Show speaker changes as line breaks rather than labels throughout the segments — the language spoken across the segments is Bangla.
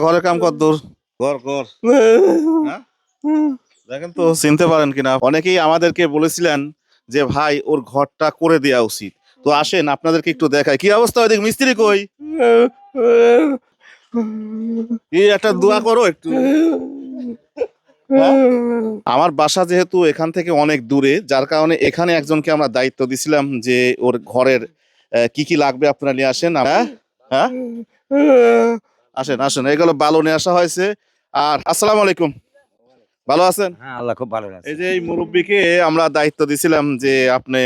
ঘরের কাম কত দূর।
ঘর ঘর
হ্যাঁ? দেখেন তো। চিনতে পারেন কিনা? অনেকেই আমাদেরকে বলেছিলেন যে ভাই ওর ঘরটা করে দেওয়া উচিত। তো আসেন আপনাদেরকে একটু দেখাই। কি অবস্থা ওইদিকে? মিস্ত্রি কই? এই একটা দোয়া করো একটু। হ্যাঁ? আমার বাসা যেহেতু এখান থেকে অনেক দূরে যার কারণে এখানে একজনকে আমরা দায়িত্ব দিছিলাম যে ওর ঘরের কি কি লাগবে আপনারা নিয়ে আসেন। হ্যাঁ? হ্যাঁ? আসেন আসেন এগুলো বালু নিয়ে আসা হয়েছে। আর আসসালামু আলাইকুম। ভালো আছেন?
হ্যাঁ আল্লাহ খুব ভালো আছে।
এই যে এই মুরব্বীকে আমরা দায়িত্ব দিছিলাম যে আপনি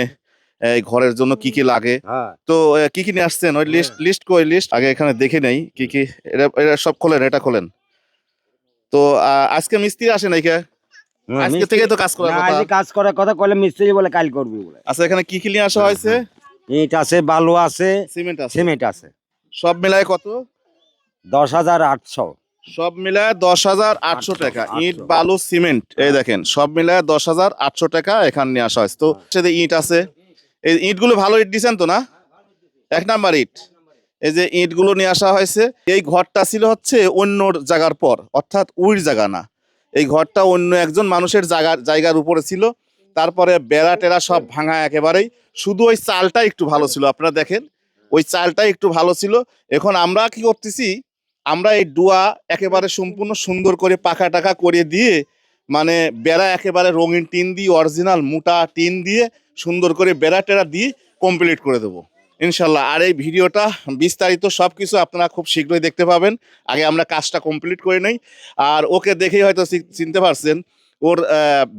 এই ঘরের জন্য কি কি লাগে।
হ্যাঁ।
তো কি কি নিয়ে আসছেন? ওই লিস্ট লিস্ট কই লিস্ট আগে এখানে দেখে নেই কি কি। এটা এটা সব খোলেন এটা খোলেন। তো আজকে মিস্ত্রি আসে নাই কে? আজকে থেকে তো কাজ করার কথা।
আজকে কাজ করার কথা কইলে মিস্ত্রি বলে কাল করবি বলে।
আচ্ছা এখানে কি কি নিয়ে আসা হয়েছে?
ইট আছে বালু আছে
সিমেন্ট আছে।
সিমেন্ট আছে।
সব মিলায় কত?
দশ হাজার আটশো।
সব মিলায় দশ হাজার আটশো টাকা। ইট বালু সিমেন্ট এই দেখেন সব মিলায় দশ হাজার আটশো টাকা এখানে নিয়ে আসা হয়েছে তো সেটা ইট আছে। এই ইটগুলো ভালো ইট দিছেন তো না? এক নাম্বার ইট। এই যে ইটগুলো নিয়ে আসা হয়েছে এই ঘরটা ছিল হচ্ছে অন্য জায়গার পর অর্থাৎ উইর জায়গা না। এই ঘরটা অন্য একজন মানুষের জায়গা জায়গার উপরে ছিল। তারপরে বেড়া টেরা সব ভাঙা একেবারেই। শুধু ওই চালটা একটু ভালো ছিল আপনারা দেখেন। ওই চালটা একটু ভালো ছিল। এখন আমরা কি করতেছি আমরা এই ডুয়া একেবারে সম্পূর্ণ সুন্দর করে পাখা টাকা করে দিয়ে মানে বেড়া একেবারে রঙিন টিন দিয়ে অরিজিনাল মোটা টিন দিয়ে, সুন্দর করে বেড়া টেরা দিয়ে কমপ্লিট করে দেবো। ইনশাল্লাহ। আর এই ভিডিওটা বিস্তারিত সব কিছু আপনারা খুব শীঘ্রই দেখতে পাবেন। আগে আমরা কাজটা কমপ্লিট করে নেই। আর ওকে দেখেই হয়তো চিনতে পারছেন, ওর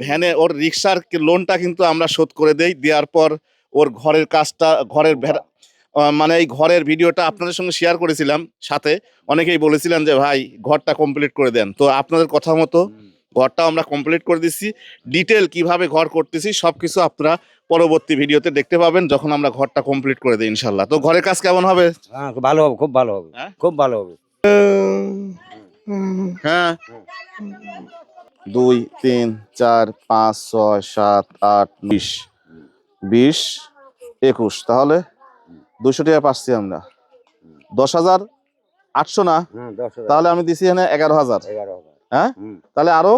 ভ্যানে, ওর রিক্সার লোনটা কিন্তু আমরা শোধ করে দেই। দেওয়ার পর ওর ঘরের কাজটা, ঘরের ভেড়া মানে এই ঘরের ভিডিওটা আপনাদের সঙ্গে শেয়ার করেছিলাম সাথে। অনেকেই বলেছিলেন যে ভাই ঘরটা কমপ্লিট করে দেন। তো আপনাদের কথা মতো ঘরটা আমরা কমপ্লিট করে দিচ্ছি। ডিটেল কীভাবে ঘর করতেছি সব কিছু আপনারা পরবর্তী ভিডিওতে দেখতে পাবেন যখন আমরা ঘরটা কমপ্লিট করে দিই ইনশাল্লাহ তো ঘরের কাজ কেমন হবে?
হ্যাঁ ভালো হবে খুব ভালো হবে।
হ্যাঁ?
খুব ভালো হবে।
হ্যাঁ। দুই তিন চার পাঁচ ছয় সাত আট বিশ। বিশ একুশ। তাহলে? দুশো টাকা পাচ্ছি আমরা। দশ হাজার আটশো না?
হ্যাঁ
তাহলে আমি দিছি এখানে এগারো হাজার। হ্যাঁ? তাহলে আরও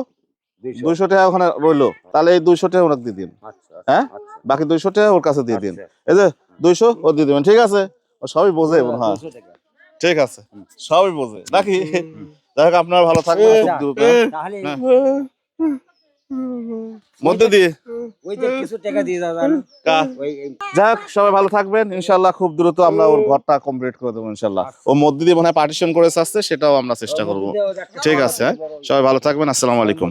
দুইশো।
টাকা ওখানে রইল। তাহলে এই দুইশো টাকা ওনাকে দিয়ে দিন।
আচ্ছা,
হ্যাঁ?
আচ্ছা,
বাকি দুইশো টাকা ওর কাছে দিয়ে দিন।
আচ্ছা।
এই যে দুইশো ও দিয়ে দেবেন। ঠিক আছে? ও সবই বোঝে হয়। ঠিক আছে। সবই বোঝে। নাকি? যাই হোক আপনার ভালো থাকবেন। মধ্যে দিয়ে।
ওই যে কিছু টাকা দিয়ে দাও জানো?
কা।
ওই এই-
যাই হোক সবাই ভালো থাকবেন। ইনশাল্লাহ খুব দ্রুত আমরা ওর ঘরটা কমপ্লিট করে দেবো ইনশাল্লাহ ও মধ্যে দিয়ে মনে হয় পার্টিশন করে আসছে সেটাও আমরা চেষ্টা করব। ঠিক আছে হ্যাঁ? সবাই ভালো থাকবেন আসসালামু আলাইকুম।